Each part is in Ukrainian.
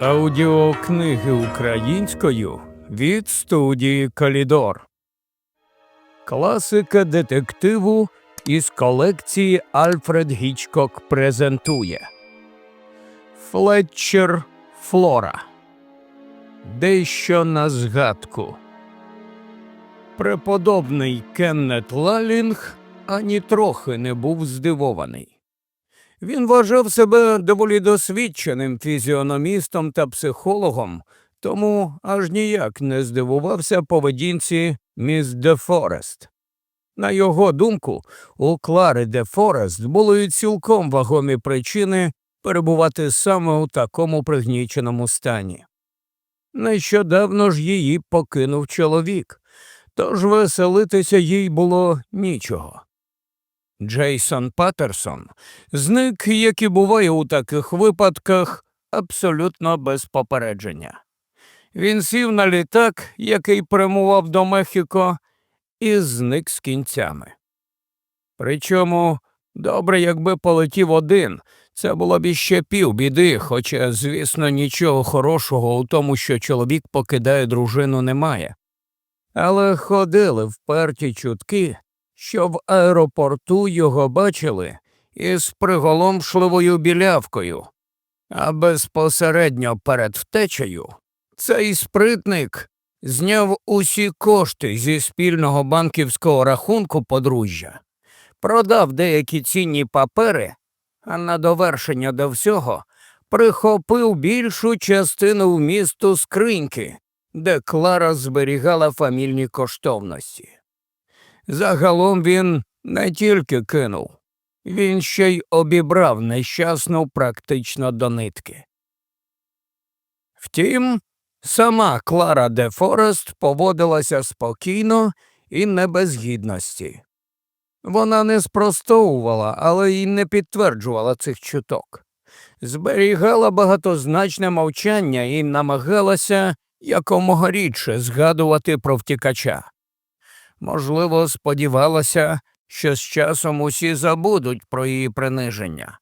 Аудіокниги українською від студії Калідор. Класика детективу із колекції Альфред Гічкок презентує Флетчер Флора. Дещо на згадку. Преподобний Кеннет Лалінг ані трохи не був здивований. Він вважав себе доволі досвідченим фізіономістом та психологом, тому аж ніяк не здивувався поведінці міс Де Форест. На його думку, у Клари Де Форест були цілком вагомі причини перебувати саме у такому пригніченому стані. Нещодавно ж її покинув чоловік, тож веселитися їй було нічого. Джейсон Паттерсон зник, як і буває у таких випадках, абсолютно без попередження. Він сів на літак, який прямував до Мехіко, і зник з кінцями. Причому добре, якби полетів один, це було б іще півбіди, хоча, звісно, нічого хорошого у тому, що чоловік покидає дружину, немає. Але ходили вперті чутки, що в аеропорту його бачили із приголомшливою білявкою, а безпосередньо перед втечею цей спритник зняв усі кошти зі спільного банківського рахунку подружжя, продав деякі цінні папери, а на довершення до всього прихопив більшу частину вмісту скриньки, де Клара зберігала фамільні коштовності. Загалом він не тільки кинув, він ще й обібрав нещасну практично до нитки. Втім, сама Клара де Форест поводилася спокійно і не без гідності. Вона не спростовувала, але й не підтверджувала цих чуток. Зберігала багатозначне мовчання і намагалася якомога рідше згадувати про втікача. Можливо, сподівалася, що з часом усі забудуть про її приниження.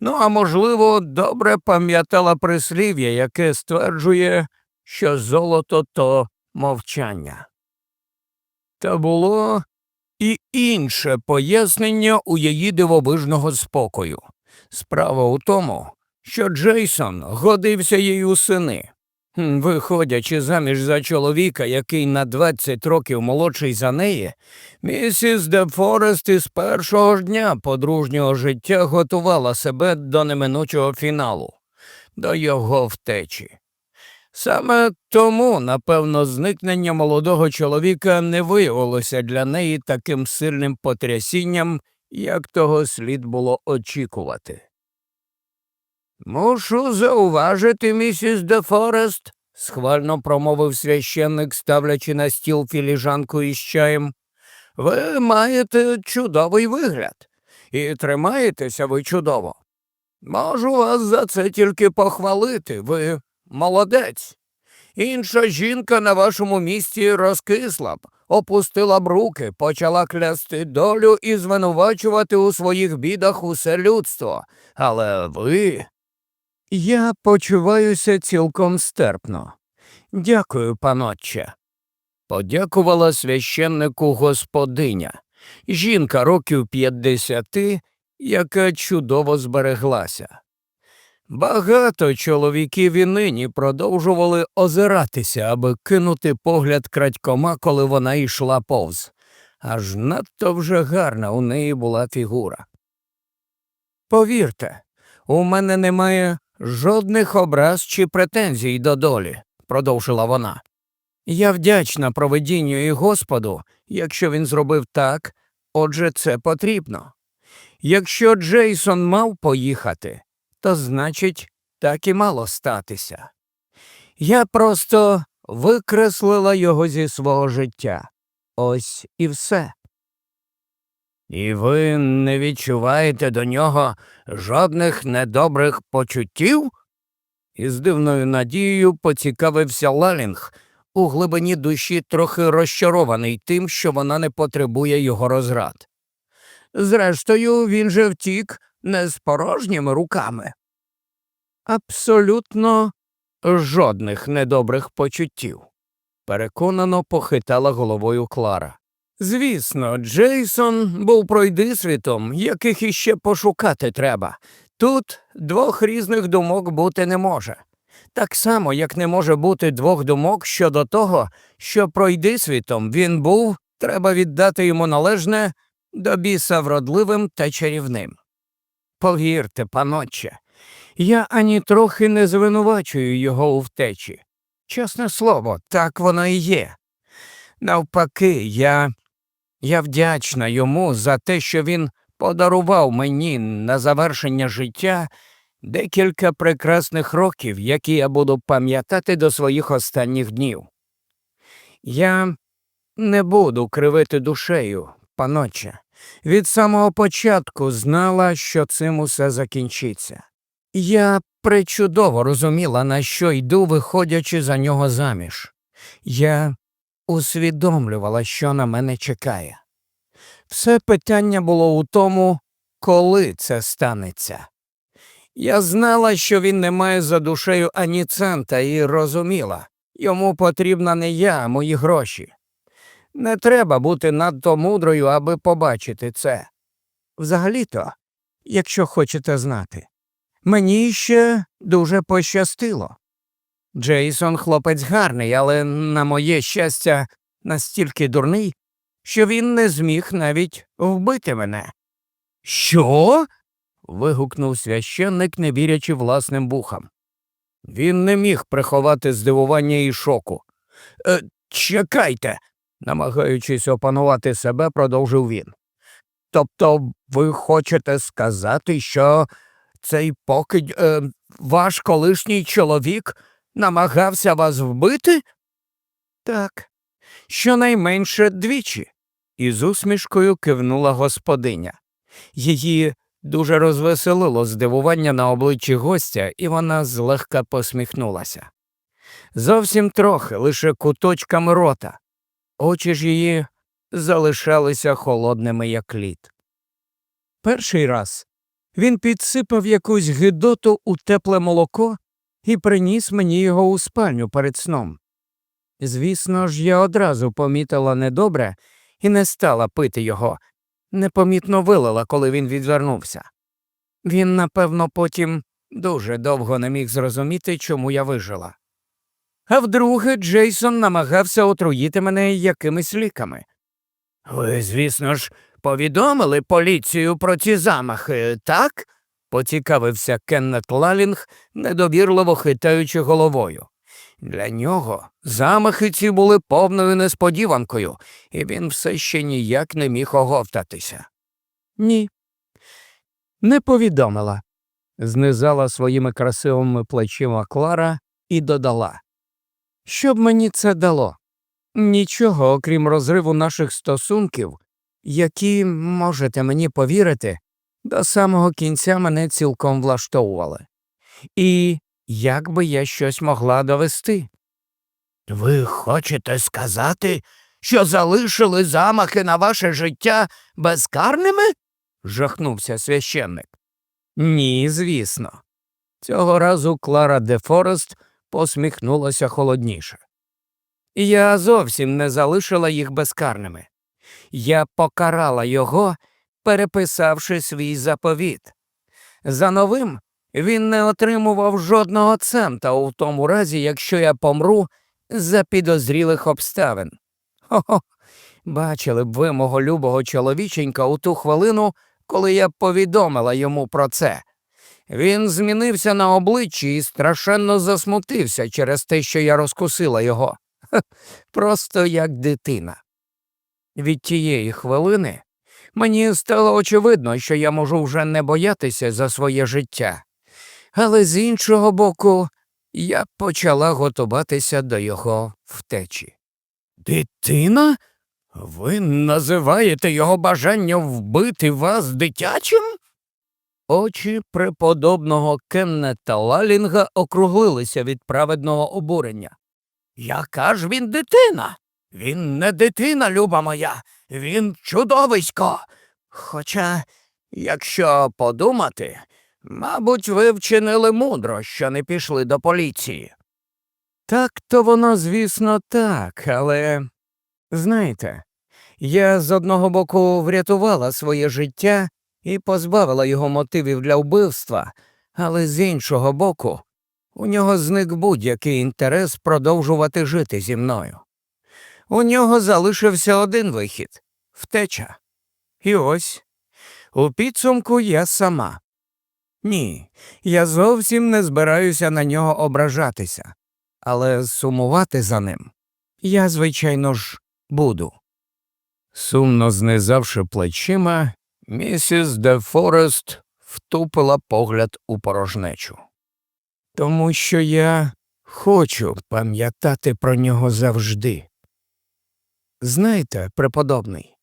Ну, а можливо, добре пам'ятала прислів'я, яке стверджує, що золото то мовчання. Та було і інше пояснення у її дивовижного спокою. Справа у тому, що Джейсон годився їй у сини. Виходячи заміж за чоловіка, який на 20 років молодший за неї, місіс Де Форест із першого ж дня подружнього життя готувала себе до неминучого фіналу, до його втечі. Саме тому, напевно, зникнення молодого чоловіка не виявилося для неї таким сильним потрясінням, як того слід було очікувати. Мушу зауважити, місіс Де Форест, схвально промовив священник, ставлячи на стіл філіжанку із чаєм. Ви маєте чудовий вигляд, і тримаєтеся ви чудово. Можу вас за це тільки похвалити, ви молодець. Інша жінка на вашому місці розкисла б, опустила б руки, почала клясти долю і звинувачувати у своїх бідах усе людство. Але ви. Я почуваюся цілком стерпно. Дякую, панотче. Подякувала священнику господиня, жінка років п'ятдесяти, яка чудово збереглася. Багато чоловіків і нині продовжували озиратися, аби кинути погляд крадькома, коли вона йшла повз. Аж надто вже гарна у неї була фігура. Повірте, у мене немає жодних образ чи претензій до долі, продовжила вона. Я вдячна проведінню і Господу, якщо він зробив так, отже, це потрібно. Якщо Джейсон мав поїхати, то значить, так і мало статися. Я просто викреслила його зі свого життя. Ось і все. І ви не відчуваєте до нього жодних недобрих почуттів? Із дивною надією поцікавився Лалінг, у глибині душі трохи розчарований тим, що вона не потребує його розрад. Зрештою, він же втік не з порожніми руками. Абсолютно жодних недобрих почуттів. Переконано похитала головою Клара. Звісно, Джейсон був пройдисвітом, яких іще пошукати треба. Тут двох різних думок бути не може. Так само, як не може бути двох думок щодо того, що пройдисвітом він був, треба віддати йому належне до біса вродливим та чарівним. Повірте, панотче, я ані трохи не звинувачую його у втечі. Чесне слово, так воно і є. Навпаки, я, я вдячна йому за те, що він подарував мені на завершення життя декілька прекрасних років, які я буду пам'ятати до своїх останніх днів. Я не буду кривити душею, паноче. Від самого початку знала, що цим усе закінчиться. Я пречудово розуміла, на що йду, виходячи за нього заміж. Я усвідомлювала, що на мене чекає. Все питання було у тому, коли це станеться. Я знала, що він не має за душею ані цента, і розуміла йому потрібна не я, а мої гроші. Не треба бути надто мудрою, аби побачити це. Взагалі-то, якщо хочете знати, мені ще дуже пощастило. Джейсон хлопець гарний, але, на моє щастя, настільки дурний, що він не зміг навіть вбити мене. Що? вигукнув священник, не вірячи власним вухам. Він не міг приховати здивування і шоку. Е, чекайте, намагаючись опанувати себе, продовжив він. Тобто ви хочете сказати, що цей покидь, е, ваш колишній чоловік намагався вас вбити? Так, щонайменше двічі. Із усмішкою кивнула господиня. Її дуже розвеселило здивування на обличчі гостя, і вона злегка посміхнулася. Зовсім трохи, лише куточками рота. Очі ж її залишалися холодними, як лід. Перший раз він підсипав якусь гидоту у тепле молоко і приніс мені його у спальню перед сном. Звісно ж, я одразу помітила недобре і не стала пити його, непомітно вилила, коли він відвернувся. Він, напевно, потім дуже довго не міг зрозуміти, чому я вижила. А вдруге, Джейсон намагався отруїти мене якимись ліками. Ви, звісно ж, повідомили поліцію про ці замахи, так? Поцікавився Кеннет Лалінг, недовірливо хитаючи головою. Для нього замахи ці були повною несподіванкою, і він все ще ніяк не міг оговтатися. Ні, не повідомила, знизала своїми красивими плечима Клара і додала. Що б мені це дало? Нічого, окрім розриву наших стосунків, які, можете мені повірити, до самого кінця мене цілком влаштовували. І як би я щось могла довести? Ви хочете сказати, що залишили замахи на ваше життя безкарними? жахнувся священник. Ні, звісно. Цього разу Клара де Форест посміхнулася холодніше. Я зовсім не залишила їх безкарними. Я покарала його, переписавши свій заповіт. За новим він не отримував жодного цента у тому разі, якщо я помру за підозрілих обставин. Хо-хо, бачили б ви мого любого чоловіченька у ту хвилину, коли я повідомила йому про це. Він змінився на обличчі і страшенно засмутився через те, що я розкусила його. Просто як дитина. Від тієї хвилини мені стало очевидно, що я можу вже не боятися за своє життя. Але з іншого боку, я почала готуватися до його втечі. Дитина? Ви називаєте його бажання вбити вас дитячим? Очі преподобного Кеннета Лалінга округлилися від праведного обурення. Яка ж він дитина? Він не дитина, люба моя, він чудовисько. Хоча, якщо подумати, мабуть, ви вчинили мудро, що не пішли до поліції. Так то воно, звісно, так, але знаєте, я з одного боку врятувала своє життя і позбавила його мотивів для вбивства, але з іншого боку, у нього зник будь-який інтерес продовжувати жити зі мною. У нього залишився один вихід втеча. І ось у підсумку я сама. Ні, я зовсім не збираюся на нього ображатися, але сумувати за ним я, звичайно ж, буду. Сумно знизавши плечима, місіс Де Форест втупила погляд у порожнечу. Тому що я хочу пам'ятати про нього завжди. Знаєте, преподобний,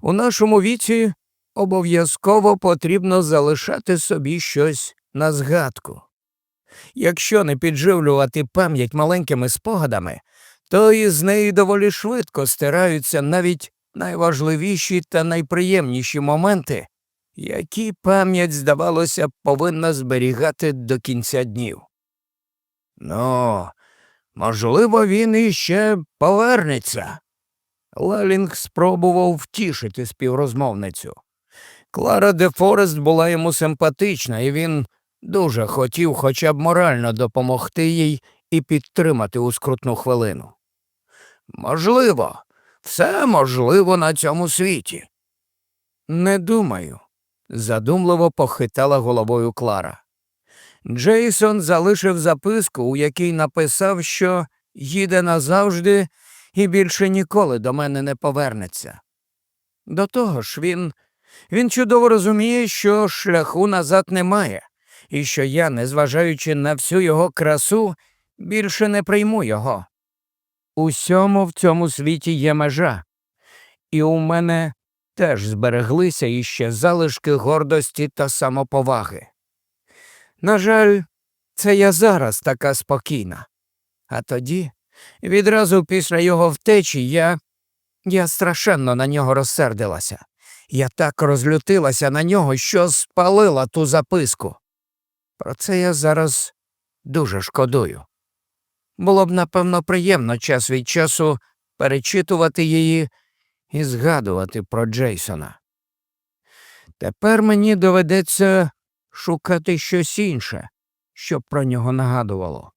у нашому віці обов'язково потрібно залишати собі щось на згадку. Якщо не підживлювати пам'ять маленькими спогадами, то із неї доволі швидко стираються навіть найважливіші та найприємніші моменти, які пам'ять, здавалося, повинна зберігати до кінця днів. Ну, можливо, він іще повернеться. Лелінг спробував втішити співрозмовницю. Клара де Форест була йому симпатична, і він дуже хотів хоча б морально допомогти їй і підтримати у скрутну хвилину. Можливо, все можливо на цьому світі. Не думаю, задумливо похитала головою Клара. Джейсон залишив записку, у якій написав, що їде назавжди і більше ніколи до мене не повернеться. До того ж, він, він чудово розуміє, що шляху назад немає, і що я, незважаючи на всю його красу, більше не прийму його. Усьому в цьому світі є межа, і у мене теж збереглися іще залишки гордості та самоповаги. На жаль, це я зараз така спокійна. А тоді, відразу після його втечі, я. я страшенно на нього розсердилася. Я так розлютилася на нього, що спалила ту записку. Про це я зараз дуже шкодую. Було б, напевно, приємно час від часу перечитувати її і згадувати про Джейсона. Тепер мені доведеться шукати щось інше, щоб про нього нагадувало.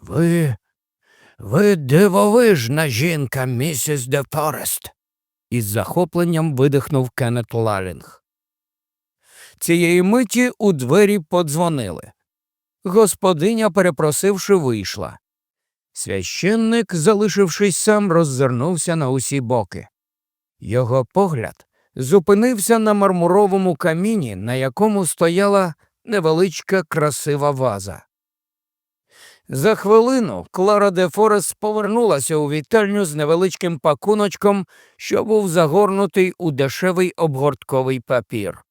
Ви. Ви дивовижна жінка, місіс Де Форест, із захопленням видихнув Кеннет Лалінг. Цієї миті у двері подзвонили. Господиня, перепросивши, вийшла. Священник, залишившись сам, роззирнувся на усі боки. Його погляд зупинився на мармуровому каміні, на якому стояла невеличка красива ваза. За хвилину Клара де Форест повернулася у вітальню з невеличким пакуночком, що був загорнутий у дешевий обгортковий папір.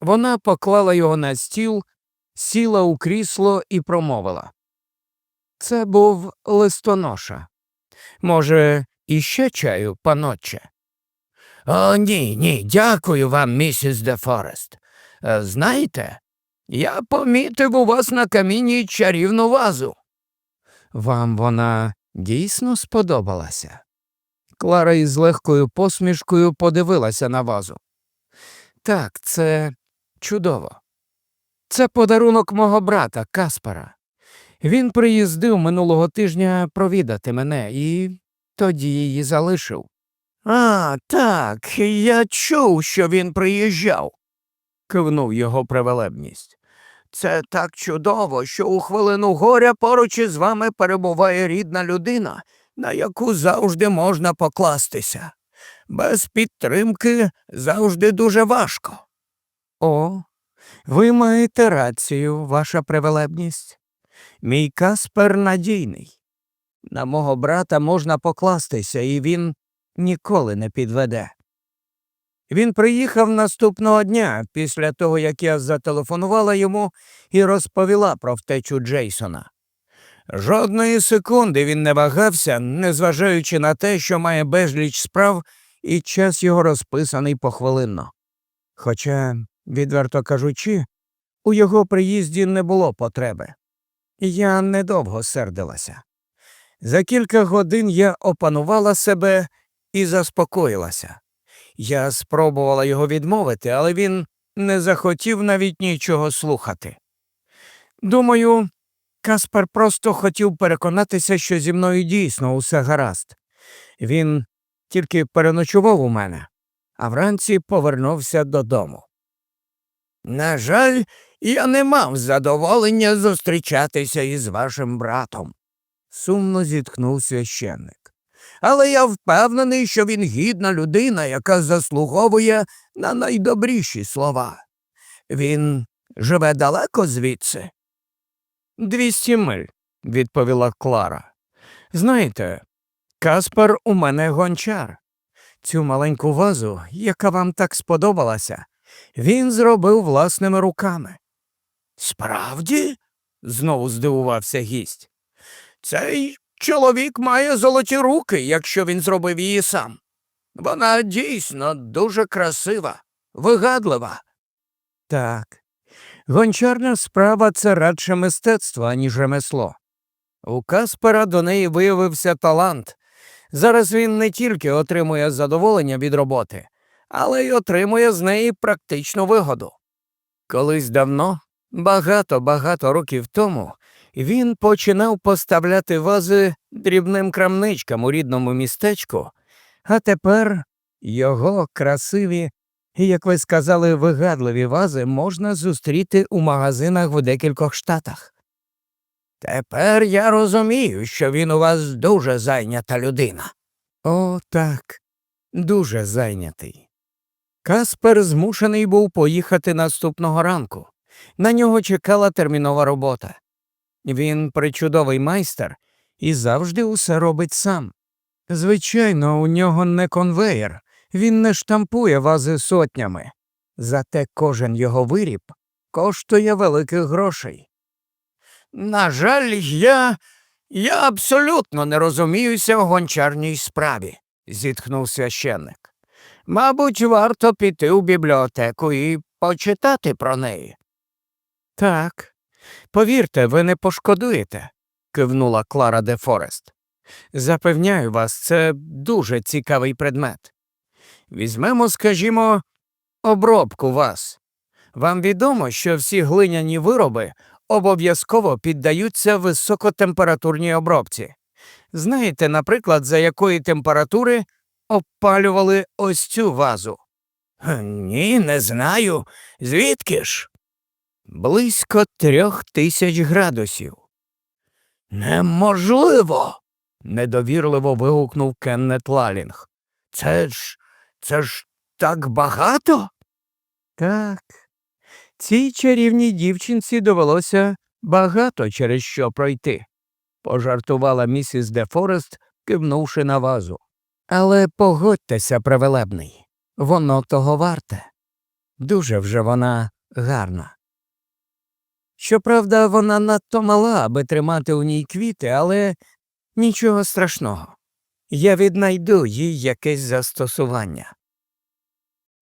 Вона поклала його на стіл, сіла у крісло і промовила. Це був листоноша. Може, іще чаю, панотче? О, ні, ні, дякую вам, місіс Де Форест. Е, Знаєте, я помітив у вас на каміні чарівну вазу. Вам вона дійсно сподобалася? Клара із легкою посмішкою подивилася на вазу. Так, це чудово. Це подарунок мого брата Каспара. Він приїздив минулого тижня провідати мене і тоді її залишив. А, так, я чув, що він приїжджав, кивнув його превелебність. Це так чудово, що у хвилину горя поруч із вами перебуває рідна людина, на яку завжди можна покластися. Без підтримки завжди дуже важко. О, ви маєте рацію, ваша превелебність. Мій Каспер надійний. На мого брата можна покластися, і він ніколи не підведе. Він приїхав наступного дня після того, як я зателефонувала йому і розповіла про втечу Джейсона. Жодної секунди він не вагався, незважаючи на те, що має безліч справ, і час його розписаний похвилинно. Хоча, відверто кажучи, у його приїзді не було потреби. Я недовго сердилася. За кілька годин я опанувала себе і заспокоїлася. Я спробувала його відмовити, але він не захотів навіть нічого слухати. Думаю, Каспар просто хотів переконатися, що зі мною дійсно усе гаразд. Він тільки переночував у мене, а вранці повернувся додому. На жаль, я не мав задоволення зустрічатися із вашим братом, сумно зітхнув священник. Але я впевнений, що він гідна людина, яка заслуговує на найдобріші слова. Він живе далеко звідси. Двісті миль, відповіла Клара. Знаєте, Каспар у мене гончар. Цю маленьку вазу, яка вам так сподобалася, він зробив власними руками. Справді? знову здивувався гість. Цей чоловік має золоті руки, якщо він зробив її сам. Вона дійсно дуже красива, вигадлива. Так. Гончарна справа це радше мистецтво, аніж ремесло. У Каспера до неї виявився талант. Зараз він не тільки отримує задоволення від роботи, але й отримує з неї практичну вигоду. Колись давно, багато-багато років тому, він починав поставляти вази дрібним крамничкам у рідному містечку, а тепер його красиві і, як ви сказали, вигадливі вази можна зустріти у магазинах в декількох штатах. Тепер я розумію, що він у вас дуже зайнята людина. О, так, дуже зайнятий. Каспер змушений був поїхати наступного ранку. На нього чекала термінова робота. Він причудовий майстер і завжди усе робить сам. Звичайно, у нього не конвеєр, він не штампує вази сотнями, зате кожен його виріб коштує великих грошей. На жаль, я. я абсолютно не розуміюся в гончарній справі, зітхнув священник. Мабуть, варто піти у бібліотеку і почитати про неї. Так, повірте, ви не пошкодуєте, кивнула Клара де Форест. Запевняю вас, це дуже цікавий предмет. Візьмемо, скажімо, обробку вас. Вам відомо, що всі глиняні вироби обов'язково піддаються високотемпературній обробці. Знаєте, наприклад, за якої температури обпалювали ось цю вазу? Ні, не знаю. Звідки ж? Близько трьох тисяч градусів. Неможливо. недовірливо вигукнув Кеннет Лалінг. Це ж це ж так багато? Так. Цій чарівній дівчинці довелося багато через що пройти, пожартувала місіс Де Форест, кивнувши на вазу. Але погодьтеся, превелебний, воно того варте. Дуже вже вона гарна. Щоправда, вона надто мала, аби тримати у ній квіти, але нічого страшного. Я віднайду їй якесь застосування.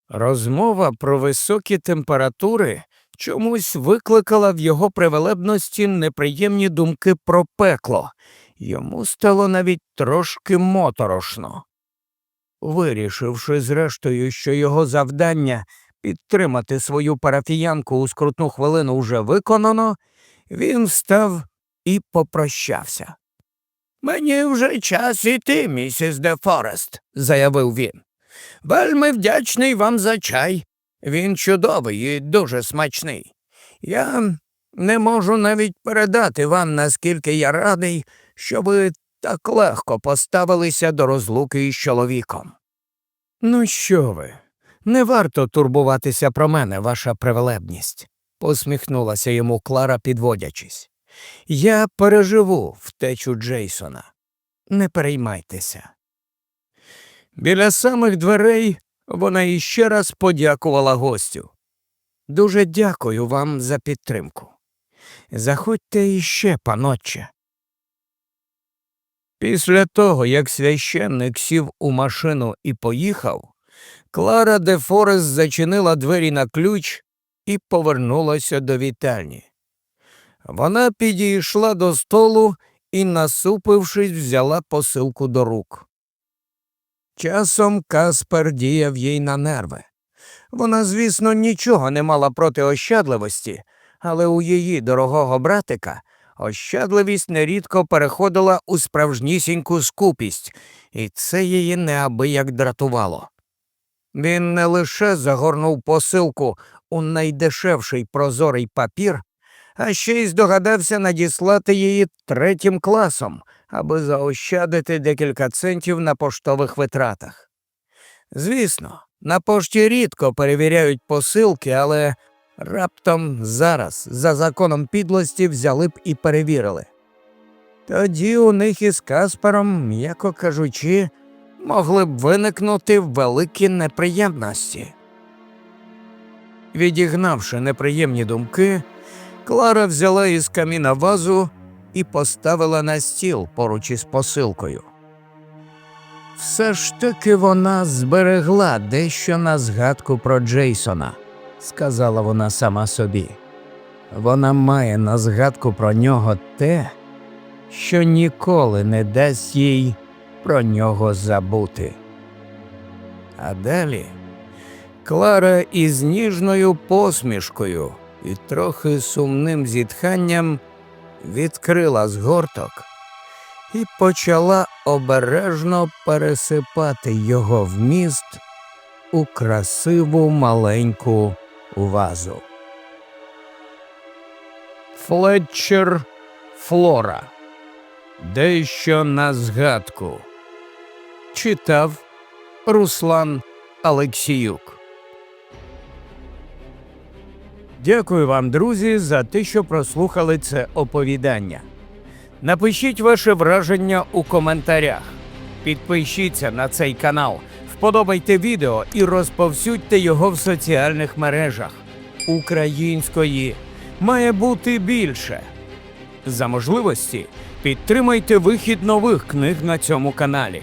Розмова про високі температури чомусь викликала в його привелебності неприємні думки про пекло, йому стало навіть трошки моторошно. Вирішивши, зрештою, що його завдання підтримати свою парафіянку у скрутну хвилину вже виконано, він встав і попрощався. Мені вже час іти, місіс Де Форест, заявив він. Вельми вдячний вам за чай. Він чудовий і дуже смачний. Я не можу навіть передати вам, наскільки я радий, що ви так легко поставилися до розлуки із чоловіком. Ну, що ви? Не варто турбуватися про мене, ваша привелебність, посміхнулася йому Клара, підводячись. Я переживу втечу Джейсона. Не переймайтеся. Біля самих дверей вона іще раз подякувала гостю. Дуже дякую вам за підтримку. Заходьте іще, панотче. Після того, як священник сів у машину і поїхав, Клара де Форест зачинила двері на ключ і повернулася до вітальні. Вона підійшла до столу і, насупившись, взяла посилку до рук. Часом Каспер діяв їй на нерви. Вона, звісно, нічого не мала проти ощадливості, але у її дорогого братика ощадливість нерідко переходила у справжнісіньку скупість, і це її неабияк дратувало. Він не лише загорнув посилку у найдешевший прозорий папір, а ще й здогадався надіслати її третім класом, аби заощадити декілька центів на поштових витратах. Звісно, на пошті рідко перевіряють посилки, але раптом зараз, за законом підлості, взяли б і перевірили. Тоді у них із Каспером, м'яко кажучи, могли б виникнути великі неприємності. Відігнавши неприємні думки, Клара взяла із каміна вазу і поставила на стіл поруч із посилкою. Все ж таки вона зберегла дещо на згадку про Джейсона, сказала вона сама собі. Вона має на згадку про нього те, що ніколи не дасть їй про нього забути. А далі Клара із ніжною посмішкою і трохи сумним зітханням відкрила згорток і почала обережно пересипати його вміст у красиву маленьку вазу. Флетчер Флора. Дещо на згадку. Читав Руслан Алексіюк. Дякую вам, друзі, за те, що прослухали це оповідання. Напишіть ваше враження у коментарях. Підпишіться на цей канал, вподобайте відео і розповсюдьте його в соціальних мережах. Української має бути більше. За можливості підтримайте вихід нових книг на цьому каналі.